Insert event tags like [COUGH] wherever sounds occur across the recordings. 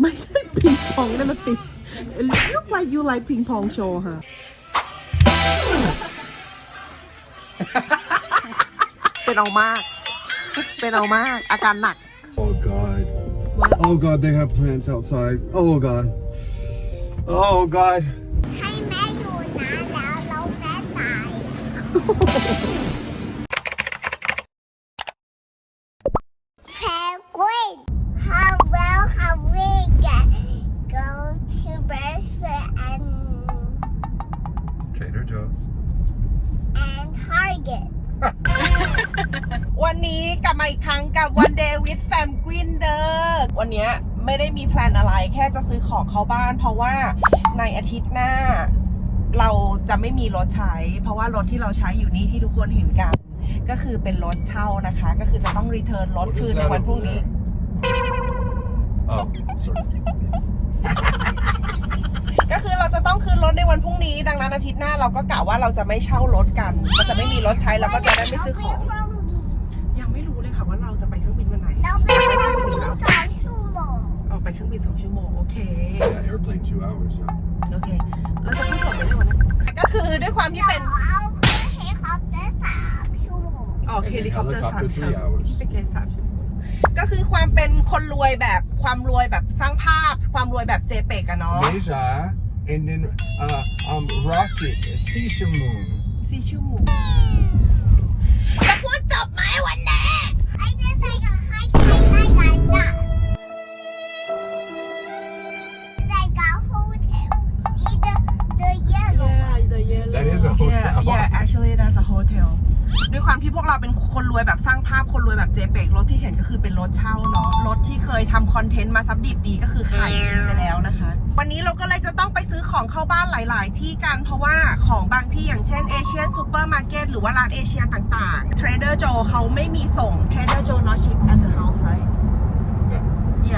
ไม่ใช่ปิงปองนั่นมันปิง look like you like ปิงปองโชว์ฮะเป็นเอามาก เป็นเอามาก อาการหนัก Oh god. Oh god, they have plants outside. Oh god. Oh god. ให้แม่อยู่นะแล้วเราแม่ตาย ซื้อของเข้าบ้าน เพราะว่าในอาทิตย์หน้า เราจะไม่มีรถใช้ เพราะว่ารถที่เราใช้อยู่นี่ที่ทุกคนเห็นกัน ก็คือเป็นรถเช่านะคะ ก็คือจะต้องรีเทิร์นรถคืนในวันพรุ่งนี้ Oh, sorry. ก็คือเราจะต้องคืนรถในวันพรุ่งนี้ ดังนั้นอาทิตย์หน้าเราก็กะว่าเราจะไม่เช่ารถกันเราจะไม่มีรถใช้เราก็จะได้ไม่ซื้อของ เราไปพรุ่งนี้ยังไม่รู้เลยค่ะว่าเราจะไปเครื่องบินวันไหนเราไปพรุ่งนี้สองชั่วโมงออกไปเครื่องบินสองชั่วโมงโอเค Yeah, airplane two hours. Yeah. โอเค เราจะพูดจบไปได้วันนั้นก็คือด้วยความที่เราเป็นเอาขึ้นเฮลิคอปเตอร์สามชั่วโมงออกเฮลิคอปเตอร์สาม Helicopter ชั้น three hours. เป็นเคสามชั่วโมงก็คือความเป็นคนรวยแบบความรวยแบบสร้างภาพ ความรวยแบบเจเปกอะเนาะ Deja, and then uh, um, Rocket, Sisha Moon. สี่ชั่วโมงจะพูดจบ เป็นคนรวยแบบสร้างภาพคนรวยแบบเจเปกรถที่เห็นก็คือเป็นรถเช่าเนาะรถที่เคยทำคอนเทนต์มาซับดิบดีก็คือขายทิ้งไปแล้วนะคะ วันนี้เราก็เลยจะต้องไปซื้อของเข้าบ้านหลาย ๆ ที่กันเพราะว่าของบางที่อย่างเช่นเอเชียซูเปอร์มาร์เก็ตหรือว่าร้านเอเชียต่างๆ Trader Joe เขาไม่มีส่ง Trader Joe not ship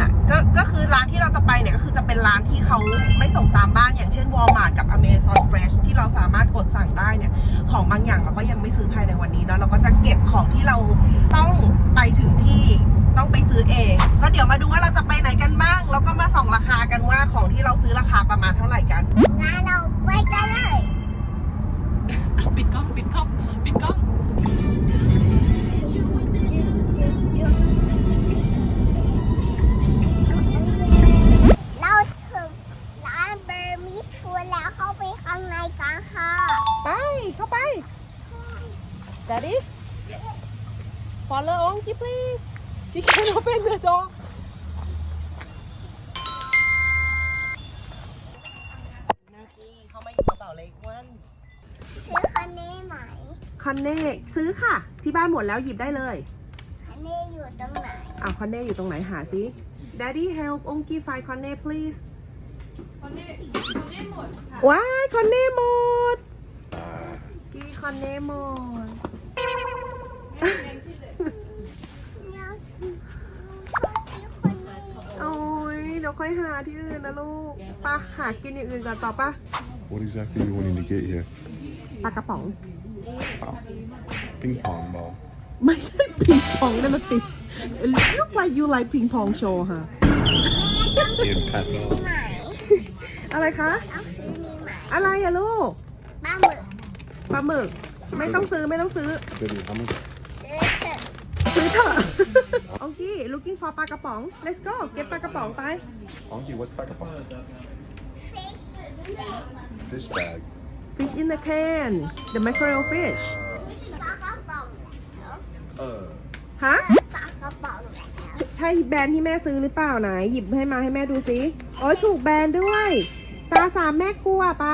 เนี่ยก็ก็คือร้านที่เราจะไปเนี่ยก็คือจะเป็นร้านที่เขาไม่ส่งตามบ้านอย่างเช่น Walmart กับ Amazon Fresh ที่เราสามารถกดสั่งได้เนี่ย ของบางอย่างเราก็ยังไม่ซื้อภายในวันนี้เนาะเราก็จะเก็บของที่เราต้องไปถึงที่ต้องไปซื้อเอง ก็เดี๋ยวมาดูว่าเราจะไปไหนกันบ้าง แล้วก็มาส่องราคากันว่าของที่เราซื้อราคาประมาณเท่าไหร่กันงั้นเราไปกันเลย ปิดกล้องปิดกล้องปิดกล้อง ดแล้วหยิบได้เลยคันนี้อยู่ตรงไหนอะคอนเน่อยู่ตรงไหนหาซิ Daddy help Onky find คอนเน่ please ว้ายคอนเน่หมดกี่คอนเน่หมดโอ้ยเดี๋ยวค่อยหาที่อื่นนะลูกไปะหากินอย่างอื่นก่อนต่อปะ What exactly are you wanting to get here? ปลากระป๋อง Ping pong ball. ไม่ใช่ปิงปองนั่นมันปิง look like you like ปิงปองโชว์ฮะ In Patel. ไหมอะไรคะ เอาซื้อนี่ไหมอะไรอะลูกปลาหมึกปลาหมึก ไม่ต้องซื้อไม่ต้องซื้อ Baby, how much? ซื้อเถอะซื้อเถอะโอเค looking for ปลากระป๋อง let's go get ปลากระป๋องไป Onky, what's back up? fish Fish bag. fish in the can the mackerel fish ปลากระป๋อง Uh, ฮะปลากระป๋องแล้วใช่ใช่แบรนด์ที่แม่ซื้อหรือเปล่าไหน หยิบให้มาให้แม่ดูสิโอ้ยถูกแบรนด์ด้วย ตาสามแม่ครัวไป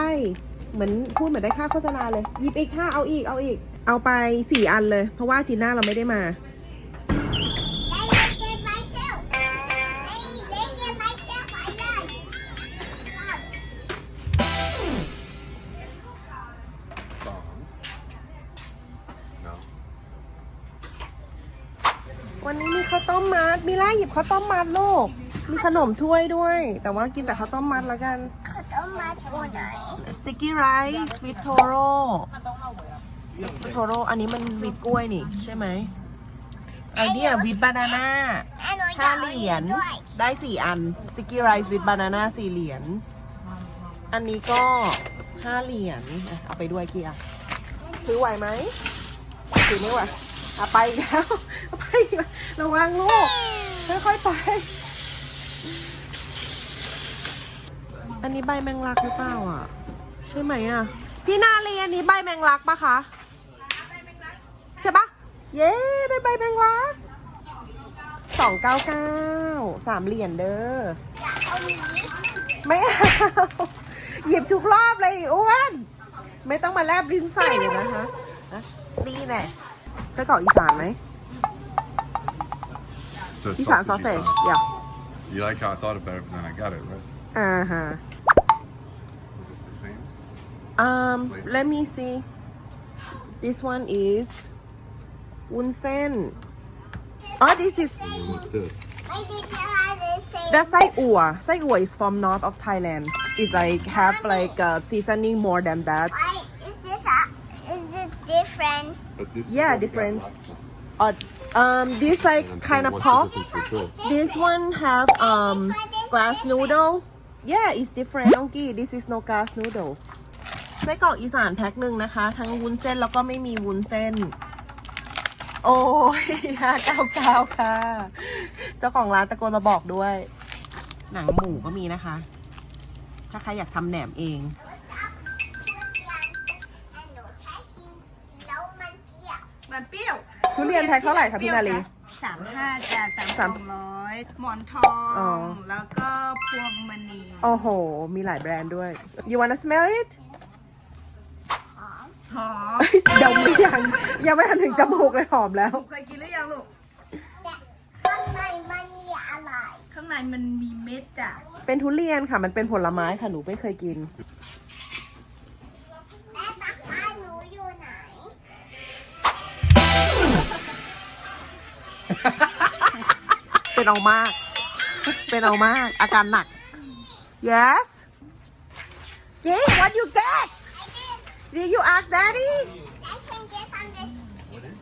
เหมือนพูดเหมือนได้ค่าโฆษณาเลยหยิบอีกค่ะเอาอีกเอาอีก เอาไปสี่อันเลย เพราะว่าอาทีหน้าเราไม่ได้มา ต้มมัดมีล่าหยิบข้าวต้มมัดลูก มีขนมถ้วยด้วย แต่ว่ากินแต่ข้าวต้มมัดแล้วกันเขาต้องมาตัวไหน sticky rice with toro toro อันนี้มันวิดกล้วยนี่ใช่ไหมไอเนี้ยวิดบานาน่าอันนู้นห้าเหรียญด้วยได้สี่อันสติกกี้ไรซ์วิดบานาน่าสี่เหรียญอันนี้ก็ห้าเหรียญอะเอาไปด้วยกี่อะถือไหวไหมถือไม่ไหว เอาไปอีกแล้วเอาไปอีกแล้วระวังลูกค่อยๆไป อันนี้ใบแมงลักหรือเปล่าอะ ใช่ไหมอะ พี่นาลีอันนี้ใบแมงลักปะคะใช่ปะเย้ได้ใบแมงลักสองเก้าเก้าสามเหรียญเด้อไม่เอาหยิบทุกรอบเลยอ้วน ไม่ต้องมาแลบลิ้นใส่เลยนะคะนะนี่แหละ ไส้กรอกอีสานไหม It's the อีสานซอสเซจ sausage เดี๋ยว You like how I thought about it, and then I got it, right? อ่าฮะ Is this the same? um let me see this one is วุ้นเส้น oh this is What's this? I did try the same. the ไส้อั่วไส้อั่ว is from north of Thailand it's like have like uh, seasoning more than that Why different? But this Yeah, different. uh, um this like kind of pork This one have um glass noodle. Yeah, it's different. Donkey, this is no glass noodle. ไส้กรอกอีสานแพ็คหนึ่งนะคะ ทั้งวุ้นเส้นแล้วก็ไม่มีวุ้นเส้น โอ้ยห้าเก้าเก้าค่ะ เจ้าของร้านตะโกนมาบอกด้วย หนังหมูก็มีนะคะ ถ้าใครอยากทำแหนมเอง ทุเรียนแพ็คเท่าไหร่คะพี่นาลี สามห้าจ้ะสามสามสองร้อยหมอนทออ๋อ ง แล้วก็พวงมณีโอ้โห มีหลายแบรนด์ด้วย you wanna smell it หอมหอมดมหรือยัง ยังไม่ทันถึงจมูกเลยหอมแล้วเคยกินหรือยังลูกแต่ข้างในมันมีอะไรข้างในมันมีเม็ดจ้ะเป็นทุเรียนค่ะ มันเป็นผลไม้ค่ะ หนูไม่เคยกิน เป็นเอามาก เป็นเอามาก อาการหนัก yes จริง what you get did you ask daddy I can get some this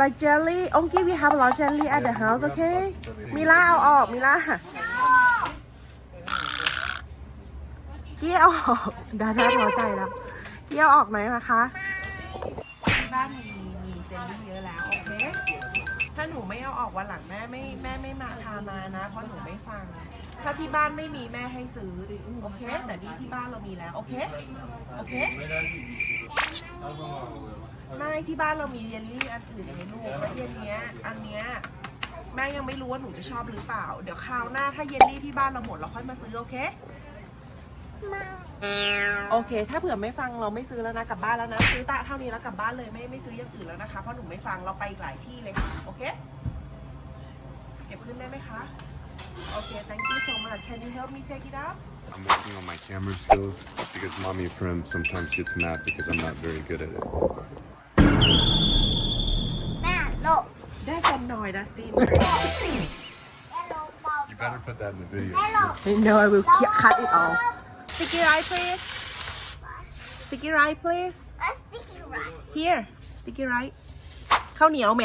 like jelly only we have a lot of jelly at the house okay มิล่าเอาออกมิล่าเกี้ยวออกดาด้าพอใจแล้วเกี้ยวออกไหมนะคะ ที่บ้านมีมีเจลลี่เยอะแล้วาหนูไม่เอาออกวันหลังแม่ไม่แม่ไม่มาทามานะ เพราะหนูไม่ฟัง ถ้าที่บ้านไม่มีแม่ให้ซื้อโอเค แต่นี่ที่บ้านเรามีแล้ว โอเค โอเค ไม่ที่บ้านเรามีเยลลี่อันอื่นไหมลูกแล้วเย็นเนี้ย อันเนี้ยแม่ยังไม่รู้ว่าหนูจะชอบหรือเปล่า เดี๋ยวคราวหน้าถ้าเยลลี่ที่บ้านเราหมดเราค่อยมาซื้อโอเค โอเค ถ้าเผื่อไม่ฟังเราไม่ซื้อแล้วนะกลับบ้านแล้วนะ ซื้อตะเท่านี้แล้วกลับบ้านเลยไม่ไม่ซื้ออย่างอื่นแล้วนะคะ เพราะหนูไม่ฟังเราไปอีกหลายที่เลยค่ะ โอเค เก็บขึ้นได้ไหมคะ โอเค thank you so much can you help me take it up I'm working on my camera skills because mommy Prim sometimes gets mad because I'm not very good at it. แม่โลกได้ฟอมหน่อยดัสตินแม่โลกบอก You better put that in the video. แม่โลก no I will cut it all sticky rice please sticky rice please a sticky rice here sticky rice ข้าวเหนียวแหม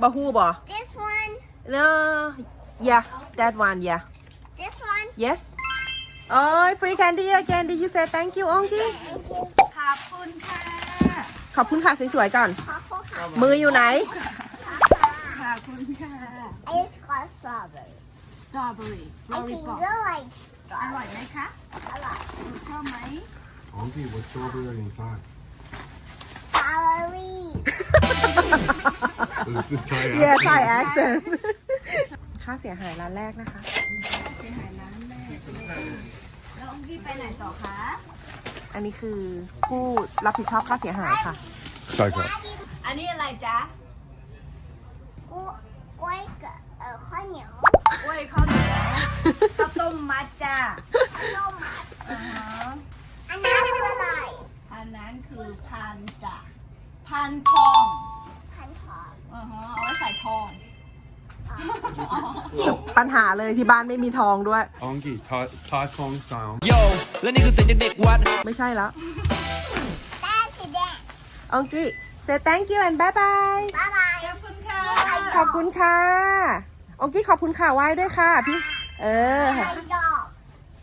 บะฮู้บ่ this one no yeah that one yeah this one yes โอ้ย free candy again did you say thank you องกี้ขอบคุณค่ะ ขอบคุณค่ะสวยๆก่อน ขอโทษค่ะมืออยู่ไหน ขอบคุณค่ะ It's called strawberry สตรอเบอรี่ I think you like อร่อย strawberry ไหมคะ a lot ชอบไหม Auntie, what's strawberry inside? strawberry Is this Thai yeah accent? Thai accent ค่าเสียหายร้านแรกนะคะ เสียหายร้านแรกแล้วองกี้ไปไหนต่อคะอันนี้คือผู้รับผิดชอบค่าเสียหายค่ะ Thai cut. อันนี้อะไรจ๊ะกล้วยกล้วยกับเอ่อข้าวเหนียว กล้วยข้าวเหนียว ข้าวต้มมัดจ้ะข้าวมัดอ่าฮะอันนั้นคืออะไรอันนั้นคือพันจ้ะพันทองพันทองอ่าฮะเอาไว้ใส่ทอง ปัญหาเลยที่บ้านไม่มีทองด้วย Auntie, Thai, Thai Tong sound. โย และนี่คือเสียงจากเด็กวัด ไม่ใช่แล้วแป้งสีแดงองกี้ say thank you and bye bye บ๊ายบาย ขอบคุณค่ะ I ขอบคุณค่ะองกี้ขอบคุณค่ะไหว้ด้วยค่ะพี่ เออ I dog.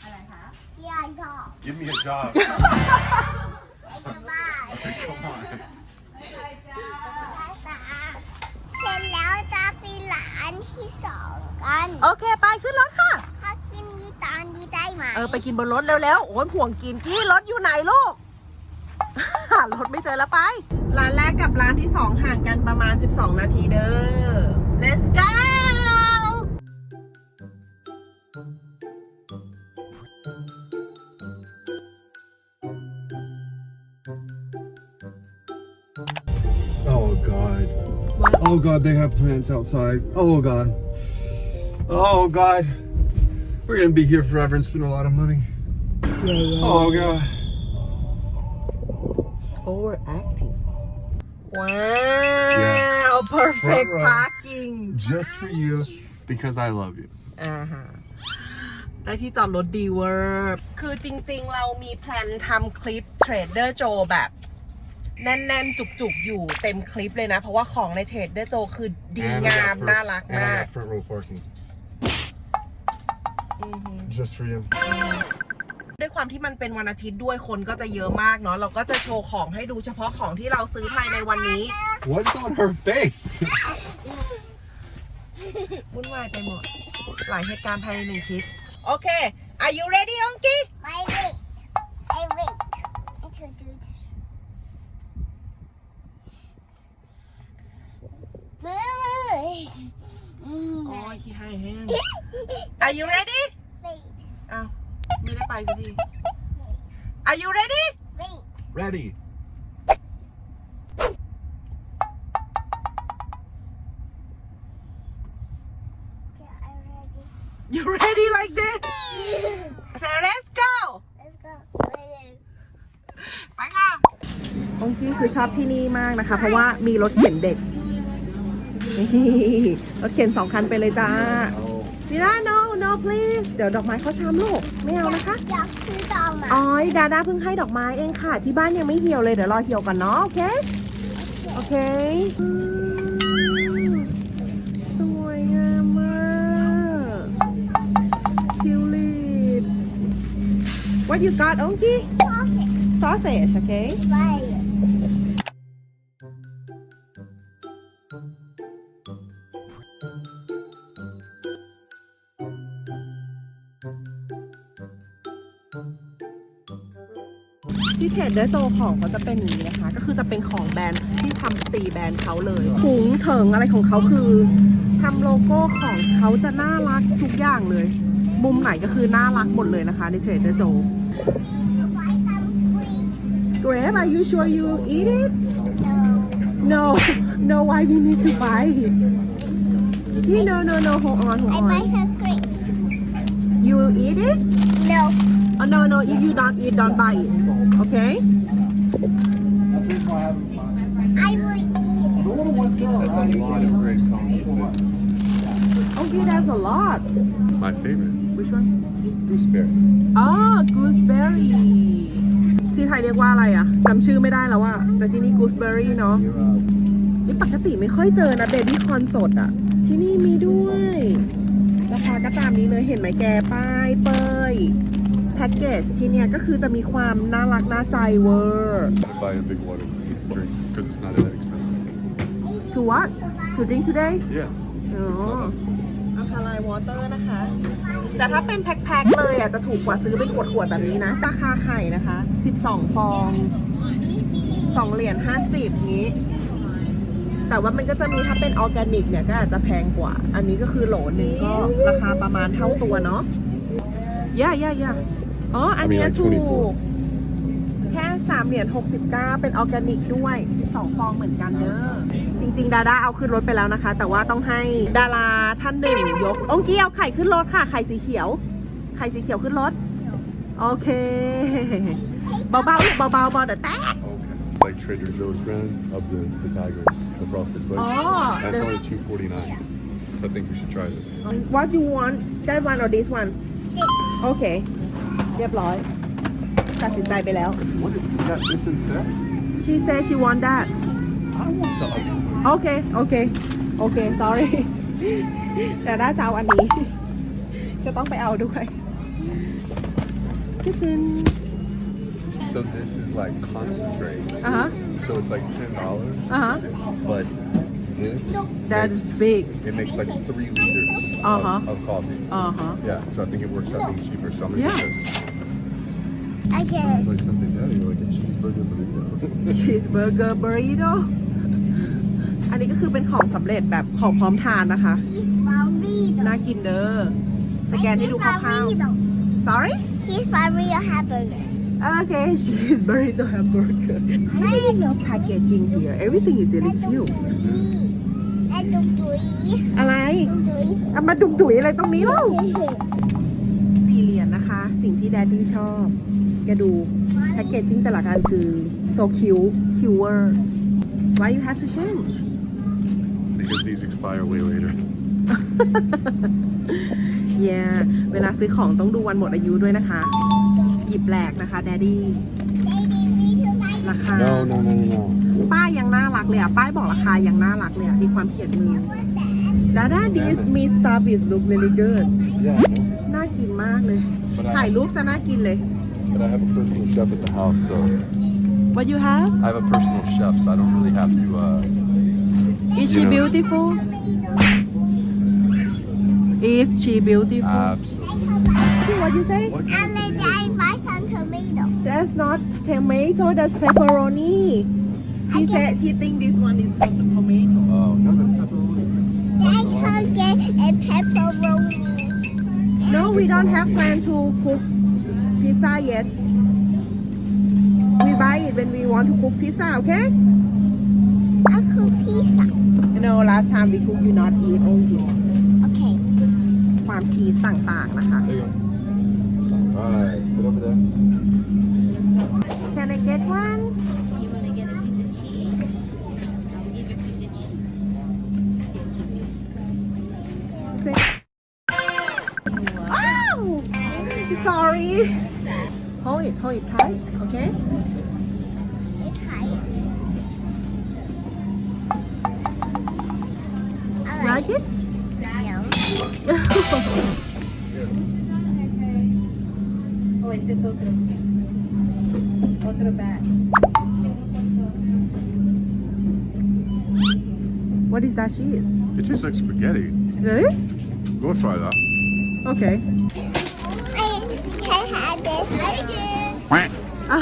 อะไรคะ Yeah, dog. Give me a job. Bye. Come on. เสร็จแล้วจะไปร้านที่สองกันโอเค ไปขึ้นรถค่ะ เขากินนี้ตอนนี้ได้ไหมเออ ไปกินบนรถเร็วๆ โอ้ยห่วงกินกี้รถอยู่ไหนลูก หารถไม่เจอแล้วไป ร้านแรกกับร้านที่สองห่างกันประมาณ 12 นาทีเด้อ let's go Oh god, they have plants outside. Oh god. Oh god. We're gonna be here forever and spend a lot of money. Oh god. overacting ว้าว Yeah. perfect Front row. parking Just for you because I love you. อ่าฮะได้ที่จอดรถดีเวอร์คือจริงๆ เรามีแพลนทำคลิป Trader Joe แบบ แน่นๆ จุกๆ อยู่เต็มคลิปเลยนะ เพราะว่าของใน Trader Joe คือดี And I งาม got น่า front- รัก and I มาก got front row parking. อือฮึ Just for you. ด้วยความที่มันเป็นวันอาทิตย์ด้วยคนก็จะเยอะมากเนาะเราก็จะโชว์ของให้ดูเฉพาะของที่เราซื้อภายในวันนี้ What's on her face? วุ่นวายไปหมด หลายเหตุการณ์ภายในหนึ่งคลิป โอเค are you ready องกี้ไม่ wait I wait I to do this มือมืออืม โอ้ยขี้ให้แห้ง are you ready wait อ้าวไม่ได้ไปสักที are you ready wait Ready. yeah I ready you ready like this say let's go let's go Wait. ไปค่ะองกี้คือชอบที่นี่มากนะคะ เพราะว่ามีรถเข็นเด็ก นี่รถเข็นสองคันไปเลยจ้ามิรา no no please เดี๋ยวดอกไม้เขาช้ำลูก ไม่เอานะคะ อยากซื้อดอกไม้อ๋อยดาดาเพิ่งให้ดอกไม้เองค่ะ ที่บ้านยังไม่เหี่ยวเลย เดี๋ยวรอเหี่ยวก่อนเนาะ โอเค โอเคอืมสวยงามมากทิวลิป What you got องกี้ sausage โเคไปที่เทรดเดอร์โจของเขาจะเป็นอย่างนี้นะคะ ก็คือจะเป็นของแบรนด์ที่ทำตีแบรนด์เขาเลยถุงเถิงอะไรของเขาคือทำโลโก้ของเขาจะน่ารักทุกอย่างเลย มุมไหนก็คือน่ารักหมดเลยนะคะในเทรดเดอร์โจไปทำคุย Grape are you sure you eat it โน no no why we need to buy it Yeah, no no no hold on ไอ้ hold ไม่ on ใช่กรีก you will eat it no oh no no if you don't eat don't buy it okay I will eat That's a lot of grapes on these things. okay that's a lot My favorite. which one Gooseberry. อ๋อ gooseberry ที่ไทยเรียกว่าอะไรอะจำชื่อไม่ได้แล้วอะแต่ที่นี่ gooseberry เนาะนี่ปกติไม่ค่อยเจอนะเบบี้คอนสดอะที่นี่มีด้วย ราคาก็ตามนี้เลยเห็นไหมแกป้ายเปย แพ็กเกจที่เนี่ยก็คือจะมีความน่ารักน่าใจเวอร์ Buy a big water to drink because it's not that expensive. to what to drink today Yeah. อ๋ออัลคาไลน์วอเตอร์นะคะ แต่ถ้าเป็นแพ็คๆเลยอะจะถูกกว่าซื้อเป็นขวดๆแบบนี้นะ ราคาไข่นะคะ 12 ฟอง 2 เหรียญ50 นี้ แต่ว่ามันก็จะมีถ้าเป็นออร์แกนิกเนี่ยก็อาจจะแพงกว่า อันนี้ก็คือโหลหนึ่งก็ราคาประมาณเท่าตัวเนาะย่าย่าย่า อ๋อ อันเนี้ย I mean, like ถูก24แค่3เหรียญ69เป็นออร์แกนิกด้วย 12 ฟองเหมือนกันเด้อจริง ๆ ดาด้าเอาขึ้นรถไปแล้วนะคะ แต่ว่าต้องให้ดาราท่านหนึ่งยกองกี้เอาไข่ขึ้นรถค่ะ ไข่สีเขียว ไข่สีเขียวขึ้นรถ โอเค เบาๆลูกเบาๆเบาเดี๋ยวแตก Okay. It's like Trader Joe's brand of the, the tigers, the frosted flakes. อ๋อ That's the- only two forty nine. So I think we should try this. What you want that one or this one โอ เค เรียบร้อย ตัดสินใจไปแล้ว What if we got this instead? she said she want that I want the other one. โอเค โอเค โอเค sorry [LAUGHS] แต่น่าจะเอาอันนี้ [LAUGHS] ก็ต้องไปเอาด้วยจิ๊จิน So this is like concentrate. อ่ะฮะ So it's like ten dollars, อ่ะฮะ but this That makes, is big. It makes like three liters Uh-huh. of, of coffee. อ่าฮะ Yeah, so I think it works out being cheaper. So I'm gonna Yeah. get this. Okay. It's like something daddy, like a cheeseburger burrito. cheeseburger burrito อันนี้ก็คือเป็นของสำเร็จแบบของพร้อมทานนะคะ He's burrito. น่ากินเด้อ สแกนให้ดูคร่าว burrito. ๆ sorry He's burrito hamburger. okay cheese burrito hamburger look at the packaging here everything is really cute ไอ้ตุ้มตุ้ยอะไรตุ้มตุ้ยเอามาดุมดุยอะไรตรงนี้เล่า สี่เหรียญนะคะ สิ่งที่แดดดี้ชอบ แกดูแพ็กเกจจิ้งแต่ละการคือ so cute cuter why you have to change because these expire way later. yeah เวลาซื้อของต้องดูวันหมดอายุด้วยนะคะ หยิบแหลกนะคะแดดดี้ Baby, me too, my ราคา No, no, no, no, no. ป้ายยังน่ารักเลยอะ ป้ายบอกราคายังน่ารักเลยอะ มีความเขียนมือดาด้า this meat stuff is look really good Yeah, น่ากินมากเลย ถ่ายรูปจะน่ากินเลย but I have a personal chef at the house, so what do you have I have a personal chef, so I don't really have to. uh is she know. beautiful is she beautiful Absolutely. what you say What And then I buy some tomato. that's not tomato that's pepperoni she Okay. said she think this one is not tomato Oh, no, that's pepperoni. I can get a pepperoni. no we don't have plan to cook pizza yet we buy it when we want to cook pizza okay A cook pizza. You know last time we cook you not eat only Okay. ความชีสต่างๆนะคะ There you go. Alright, sit over there. Can I get one what is that cheese It tastes like spaghetti. really Go try that. okay can have this. again. อ่ะ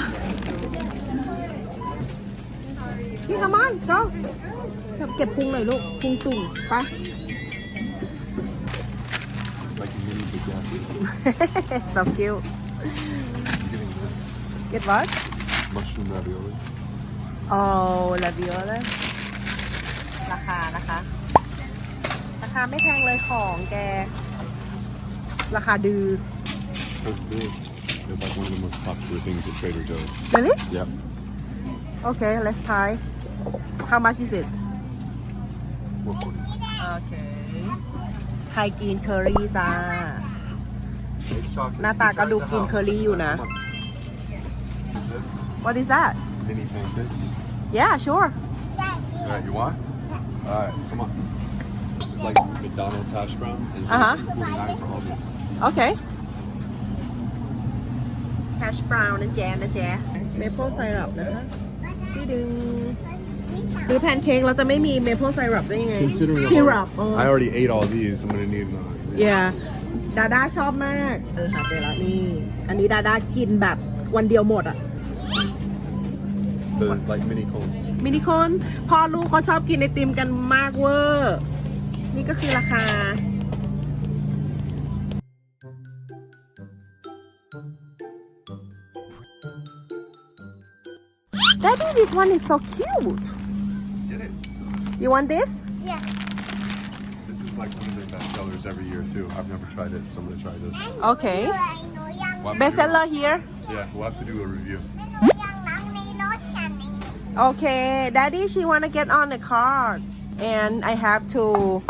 พี่ come on go เก็บพุงหน่อยลูกพุงตุ่มไป It's like mini baguettes. so cute I'm getting this get what mushroom ravioli. oh la viola ราคานะคะ ราคาไม่แพงเลยของแก ราคาดือ Because this is like one of the most popular things at Trader Joe's. really Yep. okay let's try how much is it 440. โอเคไทยกินเคอรี่จ้า It's chocolate. หน้าตาก็ดูกินเคอรี่อยู่นะ what is that Mini pancakes. yeah sure Alright, you want? Alright, come on. This is like McDonald's hash brown. And it's Uh-huh. like 249 for all these. โอเค hash brown นะแจนะแจ maple syrup นะคะที่ดึง ซื้อแพนเค้กเราจะไม่มี maple syrup ได้ยังไง Considering I've syrup already- I already ate all these, I'm gonna need another. yeah ดาด้าชอบมาก เออหาเจอแล้วนี่ อันนี้ดาด้ากินแบบวันเดียวหมดอะ The like mini cones. มินิคอนพ่อลูกเขาชอบกินไอติมกันมากเวอร์ นี่ก็คือราคา Daddy this one is so cute Get it? you want this Yeah. This is like one of their best sellers every year too. I've never tried it, so I'm gonna try this. okay I know young, We'll have to best do- seller here Yeah, we'll have to do a review. Okay, Daddy, she wanna get on the car, and I have to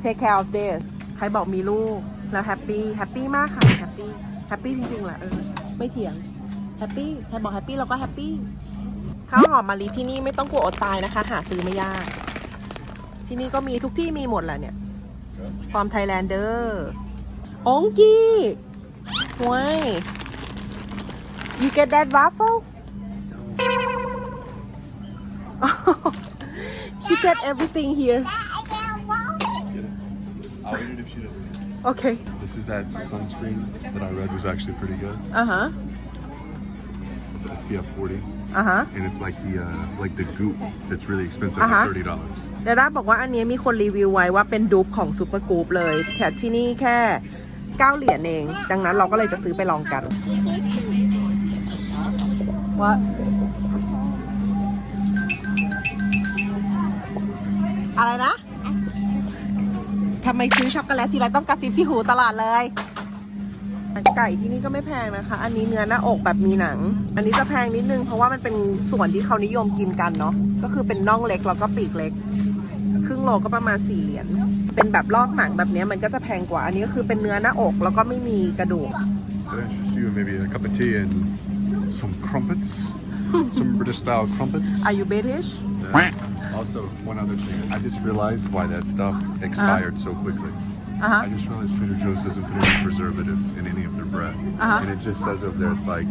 take care of this. ใครบอกมีลูกแล้วแฮปปี้แฮปปี้มากค่ะแฮปปี้แฮปปี้จริงๆแหละเออไม่เถียงแฮปปี้ใครบอกแฮปปี้เราก็แฮปปี้ข้าวหอมมะลิที่นี่ไม่ต้องกลัวอดตายนะคะ หาซื้อไม่ยาก ที่นี่ก็มีทุกที่มีหมดแหละเนี่ยฟอร์มไทยแลนเดอร์องกี้ว้าย you get that waffle she get everything here I got one. I'll eat it if she doesn't. okay This is that sunscreen that I read was actually pretty good. อ่าฮะ It's SPF 40, อ่าฮะ and it's like the uh, like the goop that's really expensive, Uh-huh. like thirty dollars. ดาด้าบอกว่าอันนี้มีคนรีวิวไว้ว่าเป็นดูปของซูเปอร์กรุ๊ปเลยแค่ที่นี่แค่ 9 เหรียญเอง ดังนั้นเราก็เลยจะซื้อไปลองกันว่ อะไรนะทำไมซื้อช็อกโกแลตทีไรต้องกระซิบที่หูตลาดเลย ไก่ที่นี่ก็ไม่แพงนะคะ อันนี้เนื้อหน้าอกแบบมีหนัง อันนี้จะแพงนิดนึงเพราะว่ามันเป็นส่วนที่เขานิยมกินกันเนาะ ก็คือเป็นน่องเล็กแล้วก็ปีกเล็ก ครึ่งโลก็ประมาณ4เหรียญ เป็นแบบลอกหนังแบบเนี้ยมันก็จะแพงกว่า อันนี้ก็คือเป็นเนื้อหน้าอกแล้วก็ไม่มีกระดูก Could I interest you in maybe a cup of tea and some crumpets, some British style crumpets? Are you British Yeah. Also, one other thing, I just realized why that stuff expired so quickly. Uh-huh. I just realized Trader Joe's doesn't put any preservatives in any of their bread, Uh-huh. and it just says over there, it's like,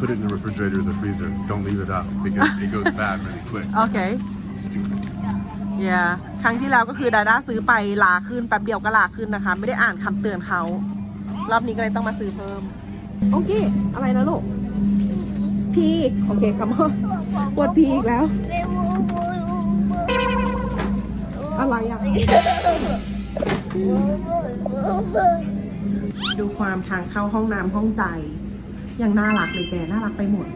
put it in the refrigerator or the freezer. Don't leave it out because it goes bad really [LAUGHS] quick. โอเค Stupid. yeah ครั้งที่แล้วก็คือดาด้าซื้อไปลาขึ้นแป๊บเดียวก็ลาขึ้นนะคะ ไม่ได้อ่านคำเตือนเขา รอบนี้ก็เลยต้องมาซื้อเพิ่ม โอเค อะไรนะลูก พีโอเคคำว่าปวดพีอีกแล้ว [LAUGHS] อะไรอะ ดูความทางเข้าห้องน้ำห้องใจ ยังน่ารักเลยแก น่ารักไปหมด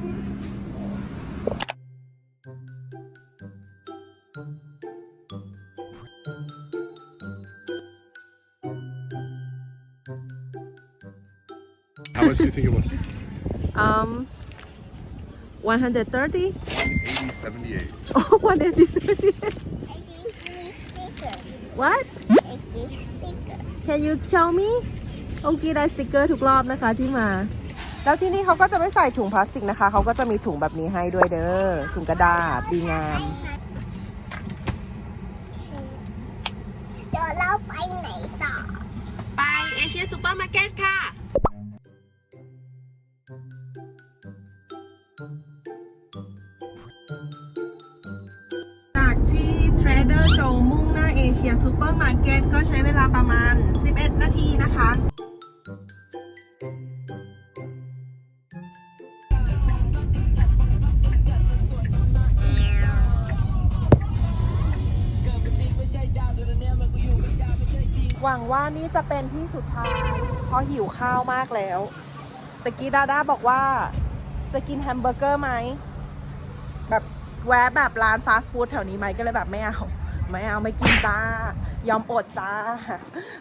How much do you think it was? um 130 180, 78. oh 180 I give me sticker. What I give sticker. can you show me องกีได้สติกเกอร์ทุกรอบนะคะที่มา แล้วที่นี่เขาก็จะไม่ใส่ถุงพลาสติกนะคะ เขาก็จะมีถุงแบบนี้ให้ด้วยเด้อ ถุงกระดาษดีงาม เดี๋ยวเราไปไหนต่อ ไปเอเชียซูเปอร์มาร์เก็ตค่ะ ประมาณ 11 นาทีนะคะ หวังว่านี่จะเป็นที่สุดท้าย เพราะหิวข้าวมากแล้วตะกี้ดาด้าบอกว่าจะกินแฮมเบอร์เกอร์ไหม แบบแวะแบบร้านฟาสต์ฟู้ดแถวนี้ไหมก็เลยแบบไม่เอา ไม่เอาไม่กินจ้า ยอมอดจ้า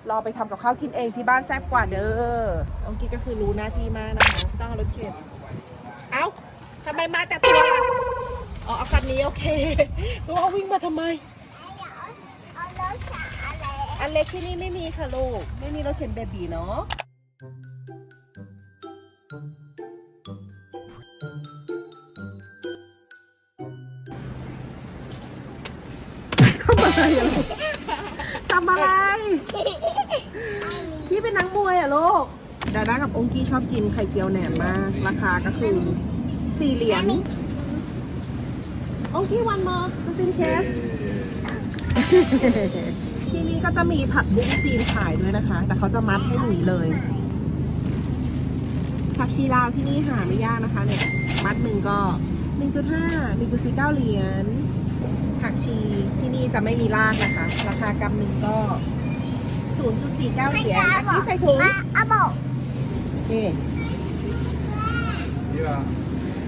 รอไปทำกับข้าวกินเองที่บ้านแซ่บกว่าเด้อองกี้ก็คือรู้หน้าที่มากนะคะต้องเอารถเข็นเอ้าทำไมมาแต่ตัวล่ะอ๋อเอาคันนี้โอเคแล้วเอาวิ่งมาทำไมเอารถสาอะไรอันเล็กที่นี่ไม่มีค่ะลูกไม่มีรถเข็นเบบีเนาะ ดาด้ากับองกี้ชอบกินไข่เจียวแหนมมาก ราคาก็คือสี่เหรียญองกี้วันมอจะซินเคส ที่นี่ก็จะมีผักบุ้งจีนขายด้วยนะคะ แต่เขาจะมัดให้หนีเลยผักชีลาวที่นี่หาไม่ยากนะคะเนี่ย มัดหนึ่งก็1.5 1.49เหรียญผักชีที่นี่จะไม่มีรากนะคะ ราคากำหนึ่งก็0.49เหรียญอันนี้ใส่ถุงอาบอก นี่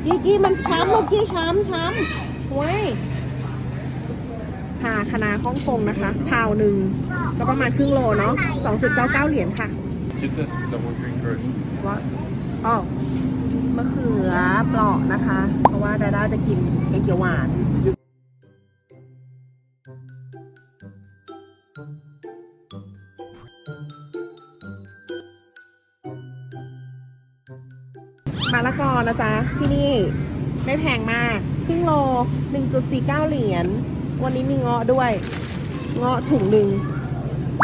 ยี่กี้มันช้ำลูกกี้ช้ำช้ำโว้ยผ่าคณะฮ่องกงนะคะพาวหนึ่งก็ประมาณครึ่งโลเนาะ2.99 เหรียญค่ะ Get this because I want green curry. ว่าอ๋อมะเขือเปราะนะคะ เพราะว่าดาด้าจะกินแกงเขียวหวาน ที่นี่ไม่แพงมาก ครึ่งโล 1.49 เหรียญ วันนี้มีเงาะด้วย เงาะถุงหนึ่ง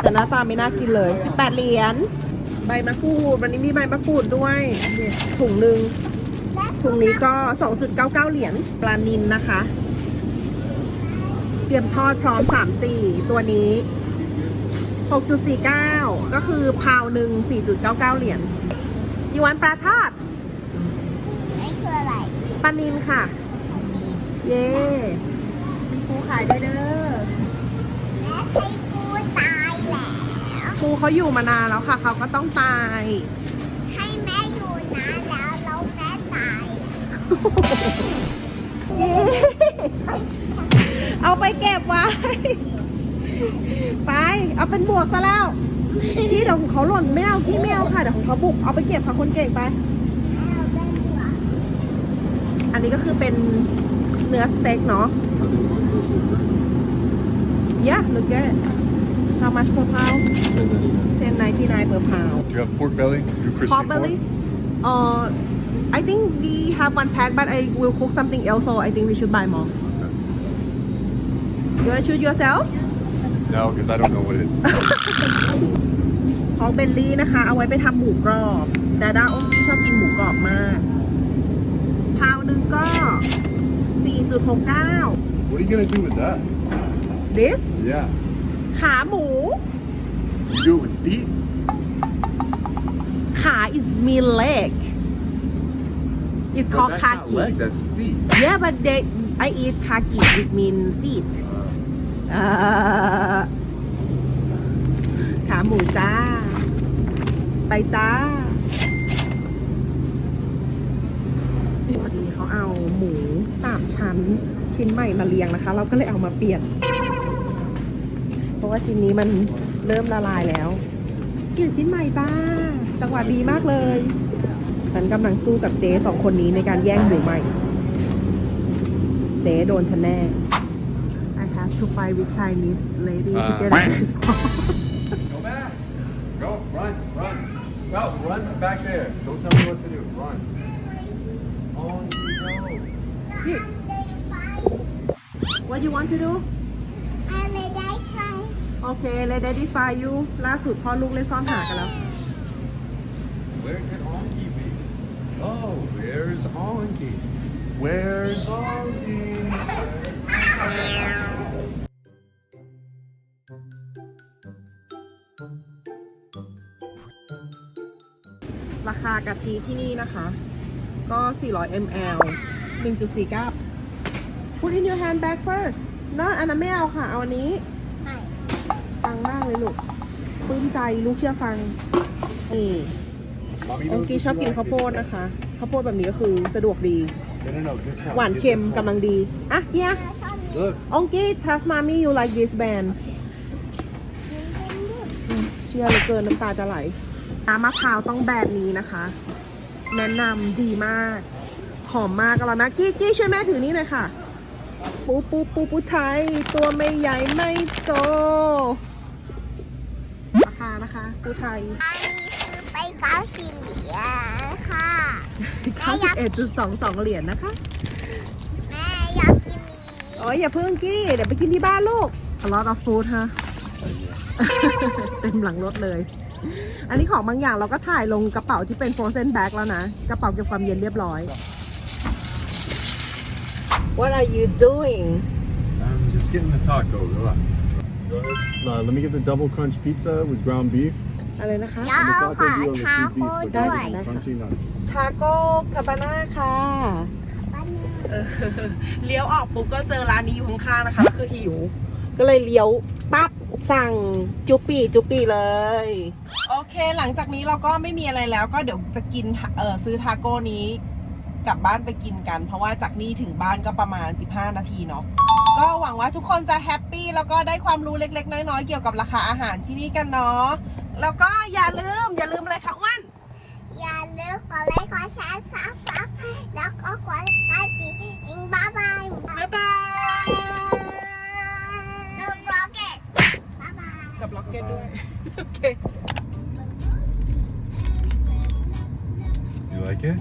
แต่หน้าตาไม่น่ากินเลย 18 เหรียญ ใบมะกรูด วันนี้มีใบมะกรูดด้วยเนี่ยถุงหนึ่ง ถุงนี้ก็ 2.99 เหรียญ ปลานินนะคะ เตรียมทอดพร้อม 3 4 ตัวนี้ 6.49 ก็คือพาวหนึ่ง4.99 เหรียญยวนปลาทอด ปลานินค่ะ เย้มีปูขายด้วยเด้อแม่ให้กูตายแล้วปูเขาอยู่มานานแล้วค่ะ เขาก็ต้องตาย ให้แม่อยู่นะแล้วแล้วแม่ตายเย้เอาไปเก็บไว้ ไป เอาเป็นบวกซะแล้ว พี่เดี๋ยวของเขาหล่นไม่เอาพี่ไม่เอาค่ะเดี๋ยวของเขาบุกเอาไปเก็บค่ะคนเก่งไป เอาเป็นหัว อั นนี้ก็คือเป็นเนื้อสเต็กเนาะ Yeah look at it How much per pound 10.99 per pound Do you have pork belly? Do crispy Pork belly uh I think we have one pack but I will cook something else so I think we should buy more You wanna shoot yourself No, because I don't know what it is. พอกเบลลี่นะคะ เอาไว้ไปทำหมูกรอบ ดาด้าโอ้พี่ชอบกินหมูกรอบมาก พาวหนึ่งก็ 4.69 what are you gonna do with that? this Yeah. ขาหมู You do it with beef. ขา is mean leg it's But called that's not kaki leg, that's feet. yeah but they I eat kaki it mean feet เอ่อขาหมูจ้า ไปจ้า พอดีเขาเอาหมูสามชั้น ชิ้นใหม่มาเรียงนะคะ เราก็เลยเอามาเปลี่ยน เพราะว่าชิ้นนี้มันเริ่มละลายแล้วเปลี่ยนชิ้นใหม่จ้าจังหวะดีมากเลย ฉันกำลังสู้กับเจ๊สองคนนี้ในการแย่งหมูใหม่ เจ๊โดนฉันแน่ I have to fight with Chinese lady to get a baseball Go back. Go, run, run. Go, run back there. Don't tell me what to do. Run. On you go. What you want to do อะไรได้ใช่โอเค let daddy find you ล่าสุดพ่อลูกเล่นซ่อนหากันแล้ว Where can Onky be? Oh, where's Onky? Where's Onky? ราคากะทิที่นี่นะคะ ก็ 400 ml 1.49 Put in your handbag first นอนอันนั้นไม่เอาค่ะ เอาอันนี้ไม่ฟังมากเลยลูกปลื้มใจลูกเชื่อฟังนี่ Mommy อง knows กี what ชอบ you กิน like. ข้าวโพดนะคะ ข้าวโพดแบบนี้ก็คือสะดวกดี No, no, no. This one. หวาน Get เค็ม this one. กำลังดี อะเกียร์ Look. องกี้ trust mommy you like this band เชื่อเหลือเกินน้ำตาจะไหลน้ำมะพร้าวต้องแบรนด์นี้นะคะ แนะนำดีมาก หอมมากอร่อยมากกี้กี้ช่วยแม่ถือนี้หน่อยค่ะ ปูปูปูปูไทยตัวไม่ใหญ่ไม่โตราคานะคะปูไทยอันนี้คือไปเก้าสี่เหรียญค่ะ91.22 เหรียญนะคะแม่อยากกินนี้โอ้ยอย่าเพิ่งกี้ เดี๋ยวไปกินที่บ้านลูก A lot of food ฮะ เต็มหลังรถเลย อันนี้ของบางอย่างเราก็ถ่ายลงกระเป๋าที่เป็น frozen bag แล้วนะ กระเป๋าเก็บความเย็นเรียบร้อย What are you doing I'm just getting the taco. Relax. Go ahead. Uh, let me get the double crunch pizza with ground beef. อะไรนะคะเดี๋ยวเอาขอทาโก้ด้วย crunchy nut. ทาโก้คาบาน่าค่ะบ้านนึงเลี้ยวออกปุ๊บก็เจอร้านนี้อยู่ข้างๆนะคะก็คือหิว ก็เลยเลี้ยวปั๊บสั่งจุปปี้จุปปี้เลย โอเค หลังจากนี้เราก็ไม่มีอะไรแล้วก็เดี๋ยวจะกินเออซื้อทาโก้นี้ กลับบ้านไปกินกัน เพราะว่าจากนี่ถึงบ้านก็ประมาณ 15 นาทีเนาะก็หวังว่าทุกคนจะแฮปปี้แล้วก็ได้ความรู้เล็ก ๆ น้อยๆเกี่ยวกับราคาอาหารที่นี่กันเนาะแล้วก็อย่าลืมอย่าลืมอะไรคะอ้วนอย่าลืมกดไลค์กดแชร์ซับซับแล้วก็กดกระดิ่งบ๊ายบายบ๊ายบายกับล็อกเก็ตบ๊ายบายกับล็อกเก็ตด้วยโอเค You like it?